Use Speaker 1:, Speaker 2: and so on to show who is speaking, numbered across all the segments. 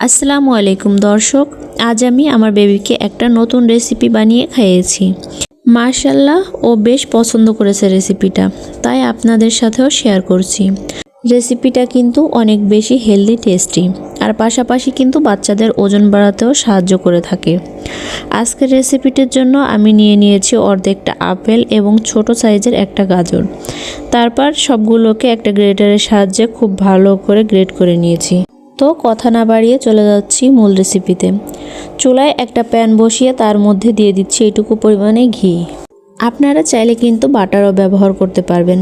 Speaker 1: আসসালামু আলাইকুম দর্শক, আজ আমি আমার বেবিকে একটা নতুন রেসিপি বানিয়ে খাইয়েছি। মার্শাল্লাহ ও বেশ পছন্দ করেছে রেসিপিটা তাই আপনাদের সাথেও শেয়ার করছি। রেসিপিটা কিন্তু অনেক বেশি হেলদি টেস্টি আর পাশাপাশি কিন্তু বাচ্চাদের ওজন বাড়াতেও সাহায্য করে থাকে। আজকের রেসিপিটির জন্য আমি নিয়ে নিয়েছি অর্ধেকটা আপেল এবং ছোট সাইজের একটা গাজর। তারপর সবগুলোকে একটা গ্রেটারের সাহায্যে খুব ভালো করে গ্রেট করে নিয়েছি। তো কথা না বাড়িয়ে চলে যাচ্ছি মূল রেসিপিতে চুলায় একটা প্যান বসিয়ে তার মধ্যে দিয়ে দিচ্ছি এইটুকু পরিমাণে ঘি। আপনারা চাইলে কিন্তু বাটারও ব্যবহার করতে পারবেন।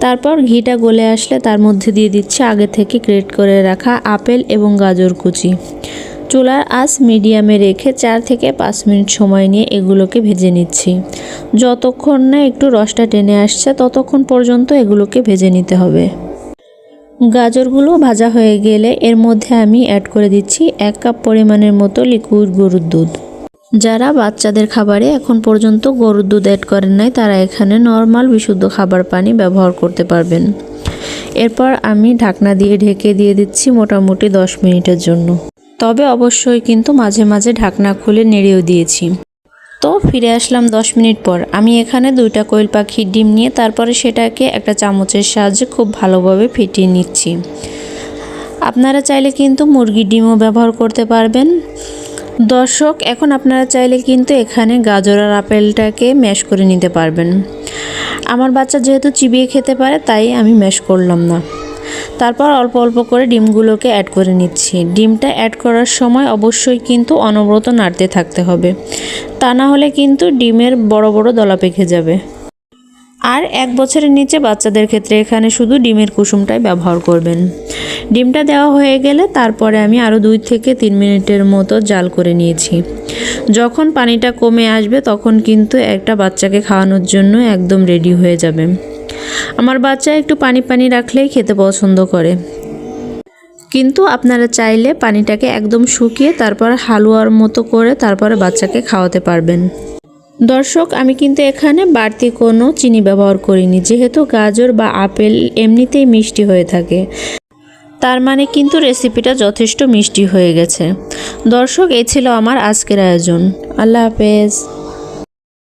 Speaker 1: তারপর ঘিটা গলে আসলে তার মধ্যে দিয়ে দিচ্ছি আগে থেকে গ্রেট করে রাখা আপেল এবং গাজর কুচি। চুলার আঁচ মিডিয়ামে রেখে চার থেকে পাঁচ মিনিট সময় নিয়ে এগুলোকে ভেজে নিচ্ছি। যতক্ষণ না একটু রসটা টেনে আসছে, ততক্ষণ পর্যন্ত এগুলোকে ভেজে নিতে হবে। গাজরগুলো ভাজা হয়ে গেলে এর মধ্যে আমি অ্যাড করে দিচ্ছি এক কাপ পরিমাণের মতো লিকুইড গরুর দুধ। যারা বাচ্চাদের খাবারে এখন পর্যন্ত গরুর দুধ অ্যাড করেন নাই, তারা এখানে নর্মাল বিশুদ্ধ খাবার পানি ব্যবহার করতে পারবেন। এরপর আমি ঢাকনা দিয়ে ঢেকে দিয়ে দিচ্ছি মোটামুটি দশ মিনিটের জন্য। তবে অবশ্যই কিন্তু মাঝে মাঝে ঢাকনা খুলে নেড়েও দিয়েছি। তো ফিরে আসলাম দশ মিনিট পর। আমি এখানে দুইটা কোয়েল পাখির ডিম নিয়ে তারপরে সেটাকে একটা চামচের সাহায্যে খুব ভালোভাবে ফিটিয়ে নিচ্ছি। আপনারা চাইলে কিন্তু মুরগির ডিমও ব্যবহার করতে পারবেন। দর্শক, এখন আপনারা চাইলে কিন্তু এখানে গাজর আর আপেলটাকে ম্যাশ করে নিতে পারবেন। আমার বাচ্চা যেহেতু চিবিয়ে খেতে পারে, তাই আমি ম্যাশ করলাম না। তারপর অল্প অল্প করে ডিমগুলোকে অ্যাড করে নিচ্ছি। ডিমটা অ্যাড করার সময় অবশ্যই কিন্তু অনবরত নাড়তে থাকতে হবে। তা না হলে কিন্তু ডিমের বড় বড় দলা পেকে যাবে। আর এক বছরের নিচে বাচ্চাদের ক্ষেত্রে এখানে শুধু ডিমের কুসুমটাই ব্যবহার করবেন। ডিমটা দেওয়া হয়ে গেলে তারপরে আমি আরও দুই থেকে তিন মিনিটের মতো জাল করে নিয়েছি। যখন পানিটা কমে আসবে তখন কিন্তু একটা বাচ্চাকে খাওয়ানোর জন্য একদম রেডি হয়ে যাবে। আমার বাচ্চা একটু পানি পানি রাখলেই খেতে পছন্দ করে। কিন্তু আপনারা চাইলে পানিটাকে একদম শুকিয়ে তারপর হালুয়ার মতো করে তারপরে বাচ্চাকে খাওয়াতে পারবেন। দর্শক, আমি কিন্তু এখানে বাড়তি কোনো চিনি ব্যবহার করিনি। যেহেতু গাজর বা আপেল এমনিতেই মিষ্টি হয়ে থাকে। তার মানে কিন্তু রেসিপিটা যথেষ্ট মিষ্টি হয়ে গেছে। দর্শক এই ছিল আমার আজকের আয়োজন। আল্লাহ হাফেজ।